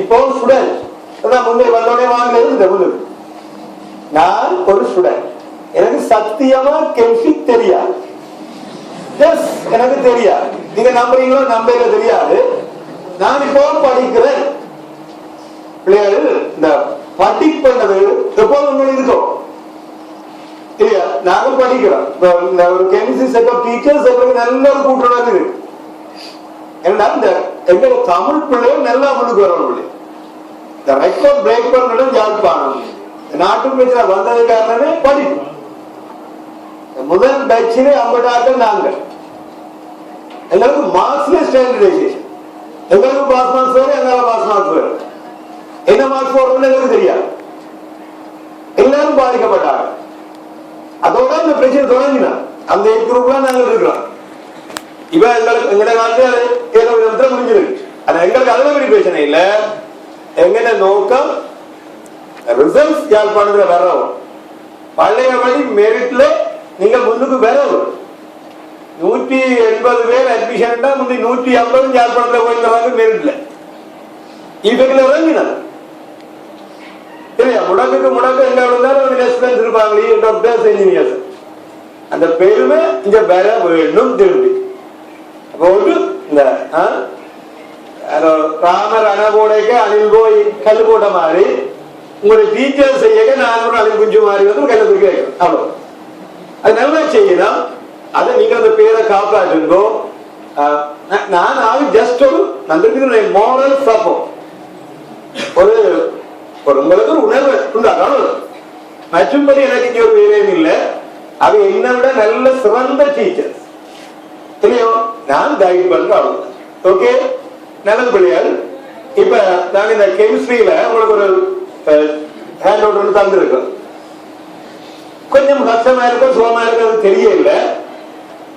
இப்போ ஸ்டூடெண்ட் அதான் முன்னே வந்தோடனே வாங்கினது நான் ஒரு ஸ்டூடெண்ட் எனக்கு சத்தியமா கெமிஸ்ட்ரி தெரியாது. எஸ் எனக்கு தெரியாது. நீங்க நம்புறீங்களோ நம்பல தெரியாது. நான் இப்போ படிக்கிறேன். பிள்ளைகள் இந்த படிப்புன்றது எப்போது உங்களுக்கு இருக்கும் இல்லையா? நாங்க படிக்கிறோம். இந்த ஒரு கெமிஸ்ட்ரி செட் ஆஃப் டீச்சர்ஸ் நல்ல ஒரு கூட்டுறவு இருக்கு ஏன்னா இந்த எங்க தமிழ் பிள்ளையும் நல்லா முன்னுக்கு வரணும் இந்த ரெக்கார்ட் பிரேக் பண்ணணும் யாழ்ப்பாணம் நாட்டு பேச்சில் வந்தது காரணமே படிப்பு முதல் பேச்சிலே ஐம்பதாட்டம் நாங்கள். எங்களுக்கு மார்க்ஸ்ல ஸ்டாண்டர்டைசேஷன் எங்களுக்கு பாஸ் மார்க்ஸ் வரும் எங்களால் பாஸ் மார்க்ஸ் வரும் என்ன மார்க்ஸ் போடுறதுன்னு எங்களுக்கு தெரியாது. எல்லாரும் பாதிக்கப்பட்டாங்க. அதோட அந்த பிரச்சனை தொடங்கினா அந்த குரூப்ல நாங்கள் இருக்கிறோம். இவ எங்களுக்கு எங்கட காலத்துல அது ஏதோ விதத்துல முடிஞ்சிருக்கு ஆனா எங்களுக்கு அதுல பெரிய பிரச்சனை இல்ல எங்கட நோக்கம் ரிசல்ட்ஸ் யாழ்ப்பாணத்துல வரவும் பழைய வழி மெரிட்ல நீங்க முன்னுக்கு வரவும் நூற்றி எண்பது பேர் அட்மிஷன் தான் முந்தி நூற்றி ஐம்பது யாழ்ப்பாணத்துல போயிருந்தாங்க மெரிட்ல இவங்களை இறங்கினாங்க இல்லையா முடக்குக்கு முடக்கு எங்க இருந்தாலும் ரெசிடென்ஸ் இருப்பாங்களே டாக்டர்ஸ் இன்ஜினியர்ஸ் அந்த பெருமை இங்க வர வேண்டும் திரும்பி அப்போ இந்த ராமர் அனபோடைக்கு அணில் போய் கல் போட்ட மாதிரி உங்களுடைய டீச்சர் செய்ய நான் ஒரு அணில் குஞ்சு மாதிரி வந்து கல்ல தூக்கி வைக்கணும். அவ்வளோ அது நல்லா செய்யணும் அதை நீங்க அந்த பேரை காப்பாற்றுங்கோ. நான்- நான் ஆகி ஜஸ்ட் ஒரு நல்ல மோரல் சப்போர்ட் ஒரு ஒரு உங்களுக்கு ஒரு உணர்வு உண்டாக்கணும். மற்றும்படி எனக்கு இங்க ஒரு வேலையும் இல்லை. அவ என்னை விட நல்ல சிறந்த டீச்சர்ஸ் இல்லையோ நான் கைட் பண்ற ஓகே நல்லது பிள்ளைகள் இப்ப நான் இந்த கெமிஸ்ட்ரியில உங்களுக்கு ஒரு ஹேண்ட் அவுட் ஒன்று தந்திருக்கோம். கொஞ்சம் கஷ்டமா இருக்கும் சுகமா இருக்கிறது தெரியல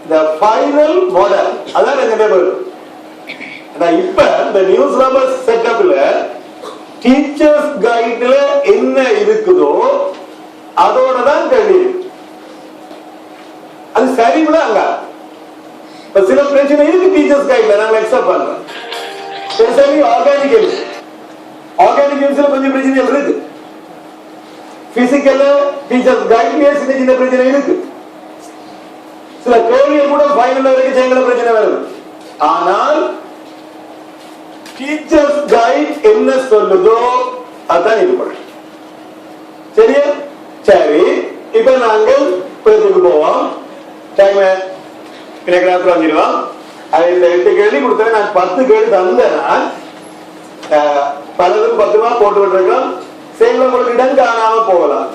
இந்த ஃபைனல் மாடல் அதான் எங்க பேர் ஆனா இப்ப இந்த நியூ சிலபஸ் செட்டப்ல டீச்சர்ஸ் கைட்ல என்ன இருக்குதோ அதோட தான் கேள்வி. அது சரிவிட அங்க? இப்ப சில பிரச்சனை இருக்கு டீச்சர்ஸ் கைட்ல நாங்க அக்செப்ட் பண்றோம் சரி ஆர்கானிக் கெமிஸ்ட்ரி ஆர்கானிக் கெமிஸ்ட்ரியில கொஞ்சம் பிரச்சனை இருக்கு பிசிக்கல்ல டீச்சர்ஸ் கைட்லயே சின்ன சின்ன பிரச்சனை இருக்கு சில கேள்விகள் கூட ஃபைனல் வரைக்கும் செய்யல பிரச்சனை வருது ஆனால் டீச்சர்ஸ் கைட் என்ன சொல்லுதோ அதான் இது பண்ணும் சரியா சரி இப்ப நாங்கள் பேருக்கு போவோம் டைம் எனக்கு ராத்திரி வந்துடுவோம் அது இந்த எட்டு கேள்வி கொடுத்தேன் நான் பத்து கேள்வி தந்தேன் பலரும் பத்து ரூபா போட்டு விட்டுருக்கோம் சேவல உங்களுக்கு இடம் காணாம போகலாம்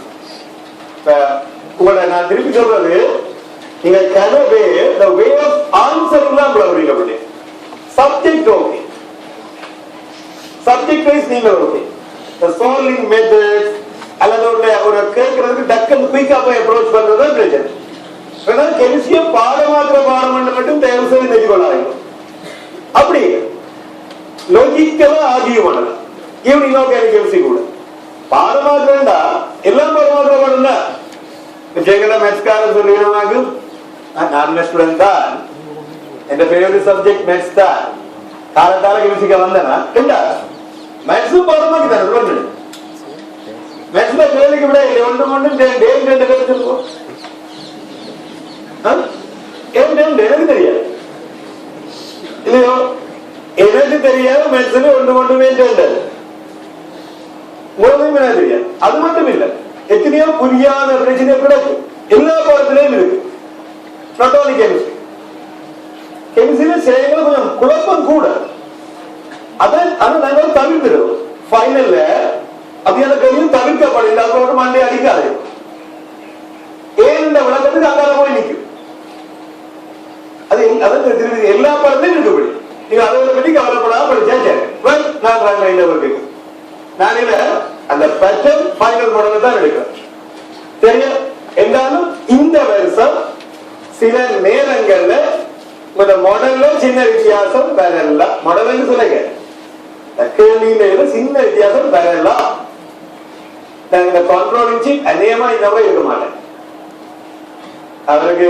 உங்களை நான் திருப்பி சொல்றது நீங்க கனவே த வே ஆஃப் ஆன்சர் தான் அப்படிங்க அப்படி சப்ஜெக்ட் ஓகே சப்ஜெக்ட் வைஸ் நீங்க ஓகே த solving மெத்தட்ஸ் அல்லது ஒரு கேட்கறதுக்கு டக்குன்னு குயிக்கா போய் அப்ரோச் பண்றது தான் பிரச்சனை ஏன்னா கெமிஸ்ட்ரியை பாடமாக்குற பாடம் மட்டும் தயவு செய்து நெஞ்சுக்கொள்ளாதீங்க அப்படி லோஜிக்கலா ஆகிய பண்ணலாம் ஈவினிங் ஆர்கானிக் கெமிஸ்ட்ரி கூட பாடமாக்க வேண்டாம் எல்லாம் பாடமாக்குற பாடம் தான் ஜெயகலா மேத்ஸ்காரன் சொல்லிடுவாங்க நான் ஸ்டூடெண்ட் தான் என் ஃபேவரட் சப்ஜெக்ட் மேத்ஸ் தான் காலத்தால கெமிஸ்ட்ரிக்கு வந்தேனா இல்ல மேத்ஸும் பாடமாக்கி தானே சொல்லுங்க மேத்ஸ்ல கேள்விக்கு விட இல்லை ஒன்று ஒன்று எனக்கு தெரியாது இல்லையோ எனக்கு தெரியாது மேத்ஸ்ல ஒன்று ஒன்றுமே தெரியாது உங்களுக்கும் எனக்கு தெரியாது அது மட்டும் இல்லை எத்தனையோ புரியாத பிரச்சனை கிடக்கு எல்லா பாடத்திலையும் இருக்கு நாட் ஓன்லி கெமிஸ்ட்ரி கெமிஸ்ட்ரியில சில கொஞ்சம் குழப்பம் கூட அதை ஆனா நாங்கள் தவிர்க்கிறோம் ஃபைனல்ல அப்படியான கையில் தவிர்க்கப்படல அதோட மண்டை அடிக்காது ஏன் இந்த விளக்கத்துக்கு அங்கால போய் நிற்கும் அது அதான் திருப்பி எல்லா பாடத்திலையும் இருக்குபடி நீங்க அதை பற்றி கவலைப்படாம படிச்சா சரி நான் ராங் லைன்ல இருக்கு நான் இல்ல அந்த பச்சை ஃபைனல் மாடல் தான் எடுக்கிறேன். தெரியும் என்றாலும் இந்த வருஷம் சில நேரங்கள்ல இந்த மாடல்ல சின்ன வித்தியாசம் வரல மாடல்னு சொல்லுங்க. இந்த கேள்வியில சின்ன வித்தியாசம் வரலாம் நான் இந்த கண்ட்ரோல் சீட் அநேகமா இந்த மாதிரி இருக்க மாட்டேன். அவருக்கு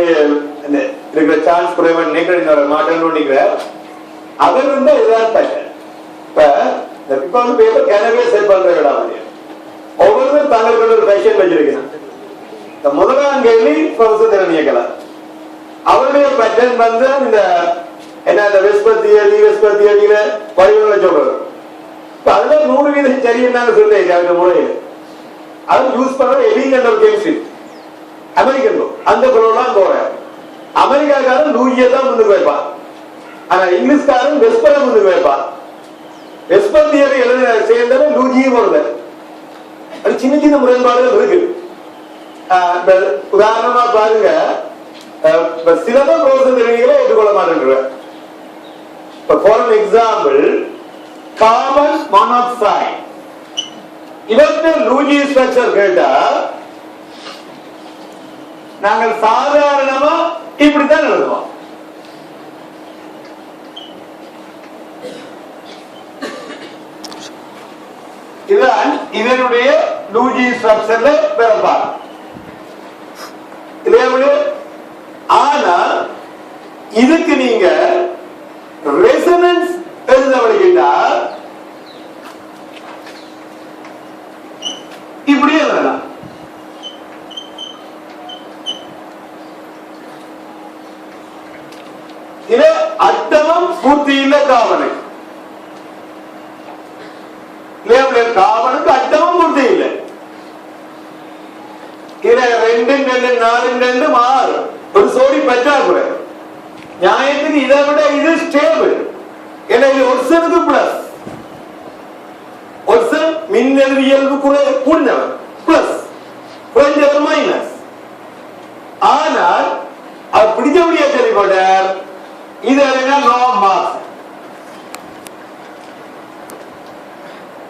அந்த இருக்கிற சான்ஸ் குறைவன் நினைக்கிற மாடல் நினைக்கிற அவர் வந்து இதுதான் பேட்டர்ன் இப்ப இந்த வந்து பேப்பர் கேனவே செட் பண்ற இடம் ஒவ்வொருவரும் தங்களுக்கு ஒரு ஃபேஷன் வச்சிருக்கணும் இந்த முதலாம் கேள்வி ப்ரொஃபசர் திறனியக்கலாம் அவருடைய பேட்டர்ன் வந்து இந்த என்ன இந்த வெஸ்பத்தி அடி வெஸ்பத்தி அடியில வடிவங்களை சொல்றது. இப்ப அதுல நூறு வீதம் சரின்னு நாங்க சொல்றேன் அந்த முறையில். அது யூஸ் பண்ற எலிங்கன்ற ஒரு கெமிஸ்ட்ரி அமெரிக்கன் அந்த குரோலாம் போறேன். அமெரிக்காக்காரன் லூயியை தான் முன்னுக்கு வைப்பான். ஆனா இங்கிலீஷ்காரன் வெஸ்பரை முன்னுக்கு வைப்பான். வெஸ்பர் தியரி எழுதின சேர்ந்தவன் லூஜியும் வருது அது சின்ன சின்ன முரண்பாடுகள் இருக்கு. ஆஹ் உதாரணமா பாருங்க. ஆஹ் இப்ப சிலதான் ஏற்றுக்கொள்ள மாட்டேன் இப்ப ஃபார் எக்ஸாம்பிள் கார்பன் மோனாக்சைடு இவற்றை லூஜி ஸ்ட்ரக்சர் கேட்டா நாங்கள் சாதாரணமா இப்படித்தான் எழுதுவான் இதுதான் இதனுடைய லூஜி ஸ்ட்ரக்சர்ல பிறப்பார் இதே ஆனா இதுக்கு நீங்க ரெசனன்ஸ் எழுத வழிகிட்டால் இது அட்டமம் பூர்த்தி இல்ல காவலை லேபிள் காவலுக்கு அட்டமம் பூர்த்தி இல்லை இதுல ரெண்டு ரெண்டு நாலு ரெண்டு ஆறு. ஒரு சோடி பற்றாக்குறை நியாயத்துக்கு இதை விட இது ஸ்டேபிள் ஏன்னா இது ஒருசனுக்கு பிளஸ் ஒருசன் மின்னல் இயல்பு குறை கூடினவன் பிளஸ் குறைஞ்சவர் மைனஸ் ஆனால் அவர் பிடிச்சபடியா சொல்லி போட்டார் இது என்ன நோ மாஸ்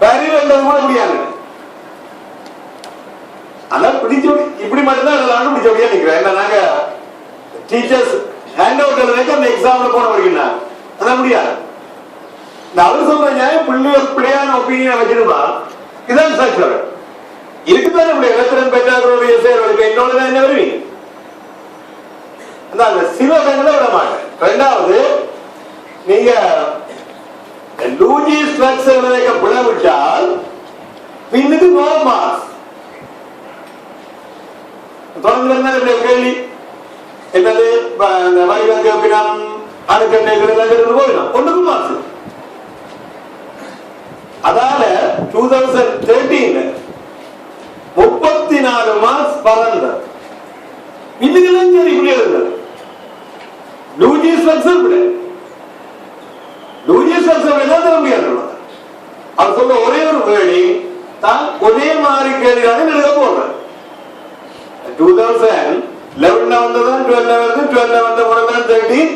வரி வேண்டது கூட முடியாது ஆனா பிடிச்ச இப்படி மட்டும்தான் எழுதலாம்னு பிடிச்சபடியா நிக்கிறேன் ஏன்னா நாங்க டீச்சர்ஸ் ஹேண்ட் அவுட் எழுதுறதுக்கு அந்த எக்ஸாம்ல போன வரைக்கும் அதான் முடியாது இந்த அவர் சொல்ற நியாயம் பிள்ளைகள் பிள்ளையான ஒப்பீனியன் வச்சிருந்தா இதான் சார் இருக்குதானே இப்படி இலத்திரன் பெற்றார்களுடைய செயல்களுக்கு என்னோட தான் என்ன வருவீங்க அந்த சில இடங்களை விட மாட்டேன். ரெண்டாவது நீங்க லூஜி ஸ்ட்ரக்சர் விதைக்க பிளவிட்டால் பின்னுக்கு நோ மாஸ் தொடர்ந்து இருந்தால் கேள்வி என்னது ப- இந்த அணுக்கட்டைகள் போயிடும் ஒன்றுக்கும் மாசு அதால டூ தௌசண்ட் தேர்ட்டீன் முப்பத்தி நாலு மாஸ் பறந்த இதுக்கெல்லாம் சரி இப்படி லூஜி ஸ்ட்ரக்சர் இப்படி. லூஜி ஸ்ட்ரக்சர் என்ன தர முடியாது அவர் சொல்ற ஒரே ஒரு தான் ஒரே மாதிரி கேள்வியாக எழுத போடுறேன் டூ தௌசண்ட் லெவன்ல வந்ததான் டுவெல்ல வந்து டுவெல்ல வந்த முறை தேர்ட்டீன்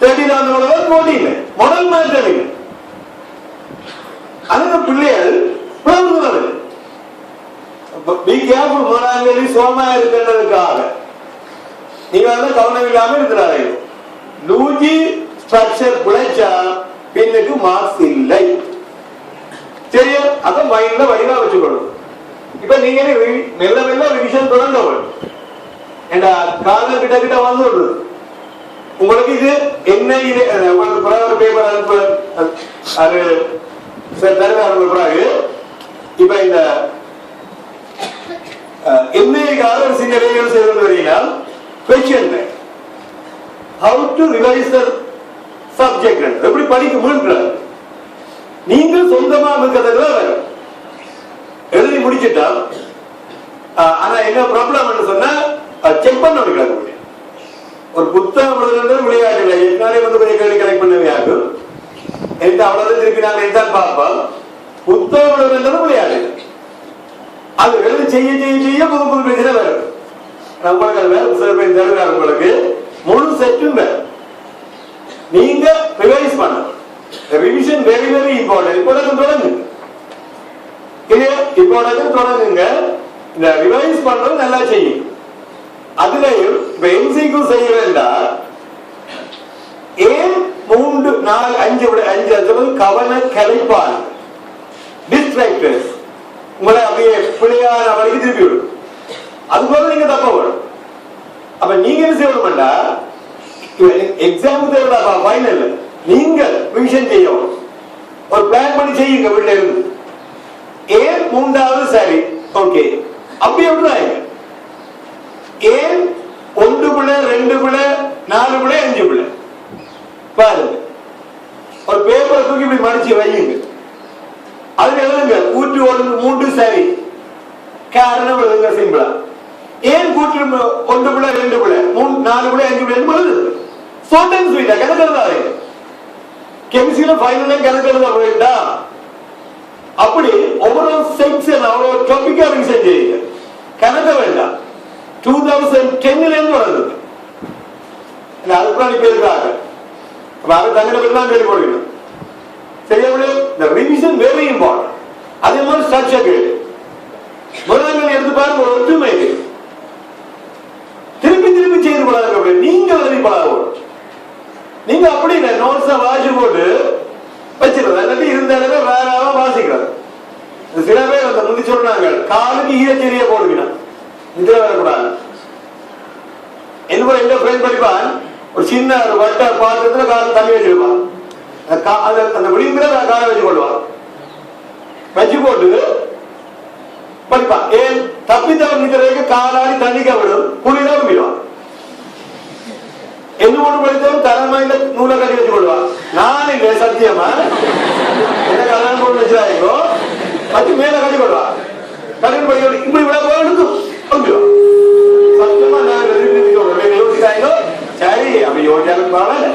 தேர்ட்டீன் வந்த முறை ஃபோர்டீன் முதல் மாற்றம் இல்லை அந்த பிள்ளைகள் பிளவுகிறது பி கேர்ஃபுல் முதலாளி சோமா இருக்கின்றதுக்காக நீங்க வந்து கவனம் இல்லாம இருக்கிறார்கள். லூஜி ஸ்ட்ரக்சர் பிழைச்சா பின்னுக்கு மார்க்ஸ் இல்லை. சரியா அதை மைண்ட்ல வடிவா வச்சுக்கணும். இப்ப நீங்க ரி- மெல்ல மெல்ல ரிவிஷன் தொடங்கணும் ஏண்டா காதல் கிட்ட கிட்ட வந்து விடுறது உங்களுக்கு இது என்ன இது உங்களுக்கு பிறகு பேப்பர் அனுப்ப அது சார் தருவார் உங்களுக்கு பிறகு இப்ப இந்த எம்ஏக்காக ஒரு சின்ன வேலைகள் செய்வது வரீங்கன்னா question how to revise the subject எப்படி படிக்க முடிக்கிறார் நீங்க சொந்தமா இருக்கிறதுல வரும் எழுதி முடிச்சிட்டா ஆனா என்ன ப்ராப்ளம் சொன்னா செக் பண்ண முடியாது ஒரு புத்தகம் எழுதுறது விளையாட்டு இல்லை. ஏற்கனவே வந்து கொஞ்சம் கேள்வி கலெக்ட் பண்ணவே ஆகும் எந்த அவ்வளவு திருப்பி நாங்கள் எக்ஸாம் பார்ப்போம் புத்தகம் எழுதுறது விளையாட்டு அது எழுதி செய்ய செய்ய செய்ய புது புது பிரச்சனை வரும். நம்மளுக்கு அது வேறு சில பேர் தருவார் உங்களுக்கு. முழு செட்டும் வேறு. நீங்க ரிவைஸ் பண்ணணும். ரிவிஷன் வெரி வெரி இம்பார்ட்டன்ட் இப்போ தொடங்குங்க இது இப்போ தொடங்குங்க. இந்த ரிவைஸ் பண்றது நல்லா செய்யும் அதுலயும் இப்ப எம்சிக்கு செய்ய வேண்டாம் ஏன் மூன்று நாலு அஞ்சு விட அஞ்சு அஞ்சு கவன கலைப்பான். டிஸ்ட்ராக்டர்ஸ் உங்களை அப்படியே பிள்ளையான வழிக்கு திருப்பி விடும். அது போல நீங்க தப்ப வரும் அப்ப நீங்க என்ன செய்யணும்டா எக்ஸாம் தேவைப்பா ஃபைனல் நீங்கள் ரிவிஷன் செய்யணும். ஒரு பிளான் பண்ணி செய்யுங்க வீட்டில இருந்து. ஏன் மூன்றாவது சரி ஓகே அப்படி விடுறாங்க ஏன் ஒன்று பிள்ளை ரெண்டு பிள்ளை நாலு பிள்ளை அஞ்சு பிள்ளை? பாருங்க. ஒரு பேப்பர் தூக்கி இப்படி மடிச்சு வையுங்க. அதுல எழுதுங்க. கூற்று ஒன்று மூன்று சரி காரணம் எழுதுங்க சிம்பிளா ஏன் கூற்று ஒன்று பிள்ளை ரெண்டு பிள்ளை மூணு நாலு பிள்ளை அஞ்சு பிள்ளை எழுதுங்க. சொன்னேன் ஸ்வீட்டா கணக்கு எழுதாதீங்க. கெமிஸ்ட்ரியில ஃபைனலும் கணக்கு எழுத வேண்டாம். அப்படி ஒவ்வொரு செக்ஷன் அவ்வளவு டாபிக்கா ரிவிஷன் செஞ்சீங்க கணக்க வேண்டாம். டூ தௌசண்ட் டென்ல இருந்து வளர்ந்தது இல்ல அதுக்குள்ள இப்ப இருக்காங்க அப்ப பேர் தான் கேள்வி கொடுக்கணும் சரியா இந்த ரிவிஷன் வெரி இம்பார்ட்டன்ட் அதே மாதிரி ஸ்ட்ரக்சர் கேள்வி முதல்ல எடுத்து பாருங்க ஒரு ஒற்றுமை திருப்பி திருப்பி செய்து பழக நீங்க எழுதி பழகும் நீங்க அப்படி இல்லை. நோட்ஸ வாசி போட்டு வச்சிருந்தா இல்லாட்டி இருந்த இடத்துல வேற ஆளா வாசிக்கிறது இந்த சில பேர் அந்த முந்தி சொன்னாங்க காலுக்கு ஈரச்செடிய போடுவீங்க இதுல வரக்கூடாது என்ன எங்க ஃப்ரெண்ட் படிப்பான் ஒரு சின்ன ஒரு வட்ட பாத்திரத்துல கால தண்ணி வச்சிருப்பான். அந்த அந்த- அந்த விளிம்புல காலை வச்சு கொள்வான். வச்சு போட்டு படிப்பான். ஏன்? தப்பித்தவன் நிக்கிறதுக்கு காலாடி தண்ணிக்க விடும் குளிர விடுவான். என்ன ஒண்ணு படித்தவன் இந்த நூலை கட்டி வச்சு கொள்வான் நான் இல்லை சத்தியமா என்ன கல்யாணம் பண்ணி வச்சிருக்கோ வச்சு மேல கட்டி கொள்வா கட்டி படி இப்படி விட போய் எடுக்கும் சத்தியமா நான் எழுதி சரி அப்படி யோசிச்சாலும் பரவாயில்ல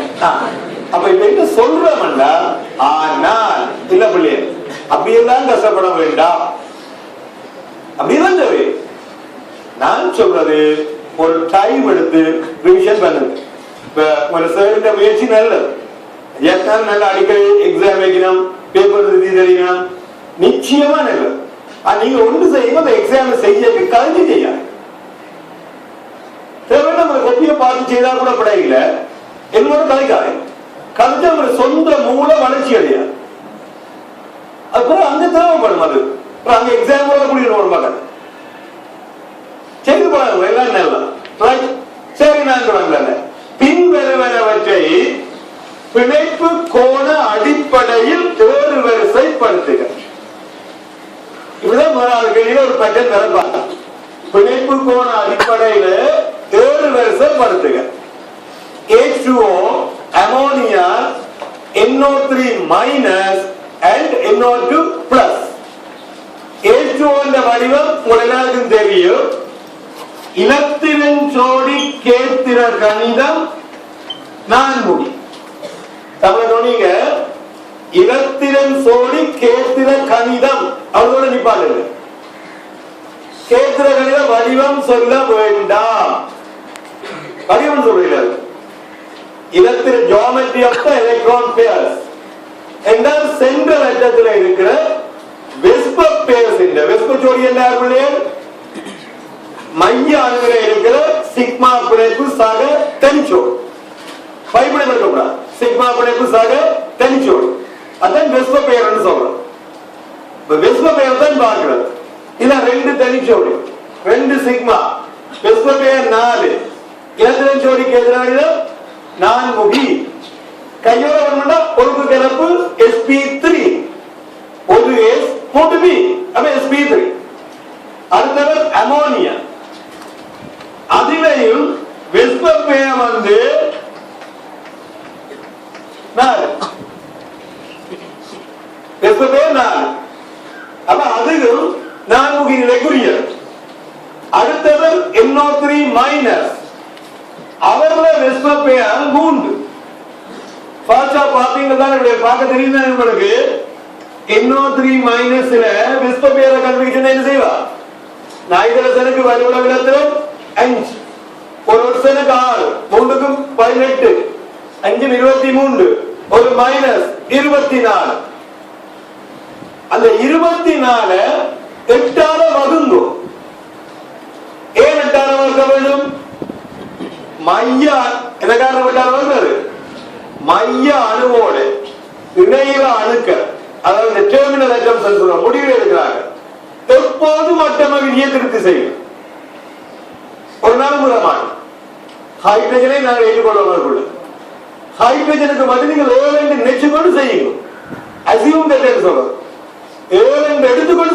அப்ப இப்ப என்ன சொல்றோம்னா ஆனால் இல்ல பிள்ளைய அப்படியெல்லாம் கஷ்டப்பட வேண்டாம் அப்படிதான் தேவை நான் சொல்றது ஒரு டைம் எடுத்து ரிவிஷன் பண்ணுங்க இப்ப ஒரு சேருந்த முயற்சி நல்லது எத்தனை நல்ல அடிக்கடி எக்ஸாம் வைக்கணும் பேப்பர் எழுதி தெரியணும் நிச்சயமா நல்லது ஆனா நீங்க ஒன்று செய்யும் அந்த எக்ஸாம் செய்ய கலைஞ்சு செய்யாது தேவை நம்ம கொப்பியை பார்த்து செய்தா கூட படையில என்னோட கலைக்காது கலைஞ்ச ஒரு சொந்த மூல வளர்ச்சி அடையாது அப்புறம் அங்க தேவைப்படும் அது அப்புறம் அங்க எக்ஸாம் கூட குடிக்கணும் ஒரு மகன் செய்து பழகும் எல்லாம் நல்லா சரி நான் தொடங்கல பின்வருவனவற்றை பிணைப்பு கோண அடிப்படையில் தேர்வு வரிசைப்படுத்துக. இப்படிதான் முதலாவது ஒரு பட்டம் திறப்பாங்க. பிணைப்பு கோண அடிப்படையில ஏறு வரிசைப்படுத்துக. H2O ammonia NO3 minus and NO2 plus H2O என்ற வடிவம் உங்கள் தெரியும். இலத்திரன் சோடி கேத்திர கணிதம் நான்முடி. தமிழ் இலத்திரன் சோடி கேத்திர கணிதம். அவரோட நிப்பாடுங்க கேத்திர கணித வடிவம் சொல்ல வேண்டாம். வடிவம் சொல்றீர்கள் இலத்திர geometry of the electron pairs என்றால் சென்ட்ரல் அட்டத்தில் இருக்கிற வெஸ்ப பேர்ஸ் இந்த வெஸ்ப ஜோடி என்ன மைய அணுகிற இருக்கிற சிக்மா பிணைப்பு சாக தனிச்சோடு பைபிள் இருக்கக்கூடாது சிக்மா பிணைப்பு சாக தனிச்சோடு அதான் வெஸ்ப பெயர்னு சொல்றோம். இப்ப வெஸ்ப பெயர் தான் பார்க்கிறது. இல்ல ரெண்டு தனிச்சோடு ரெண்டு சிக்மா. வெஸ்ப பெயர் நாலு. இலத்திரன் ஜோடிக்கு எதிராக நான்முகி கையோட ஒண்ணுனா ஒரு கிளப்பு எஸ்பி த்ரீ ஒரு எஸ் போட்டு பி அப்ப எஸ்பி த்ரீ அடுத்தவர் அமோனியா அதிலையும் வெஸ்பப்பேயம் வந்து நாலு. வெஸ்பப்பேயம் நாலு. அப்ப அதுவும் நான்முகி நிலைக்குரிய அடுத்தவர் எண்ணோ த்ரீ மைனஸ் அவர்ல வெஸ்பப்பேயம் மூன்று. ஃபாஸ்டா பாத்தீங்கன்னா பார்க்க தெரியுதா உங்களுக்கு? எண்ணோ த்ரீ மைனஸ்ல வெஸ்பப்பேர கன்விக்ஷன் என்ன செய்வா? நாய்தரசனுக்கு வலுவல விடத்திலும் அஞ்சு ஒரு வருஷனுக்கு ஆறு மூன்றுக்கும் பதினெட்டு அஞ்சு இருபத்தி மூன்று ஒரு மைனஸ் இருபத்தி நாலு அந்த இருபத்தி நாலு எட்டால வகுங்கும் ஏன் எட்டால வகுக்க வேண்டும் மைய என்ன காரணம் எட்டால வகுக்கிறது மைய அணுவோடு இணைவ அணுக்கள் அதாவது டெர்மினல் அட்டம்ஸ் சொல்றோம் முடிவில் இருக்கிறாங்க எப்போதும் மட்டமகிழியை திருப்தி செய்யும் ஒரு நாள் ஹைட்ரஜனை நாங்கள் ஏற்றுக்கொள்ள ஹைட்ரஜனுக்கு மட்டும் நீங்கள் ஏழு நினைச்சு கொண்டு செய்யுங்க அசிவும் தெரியல சொல்றோம் ஏழு எடுத்துக்கொண்டு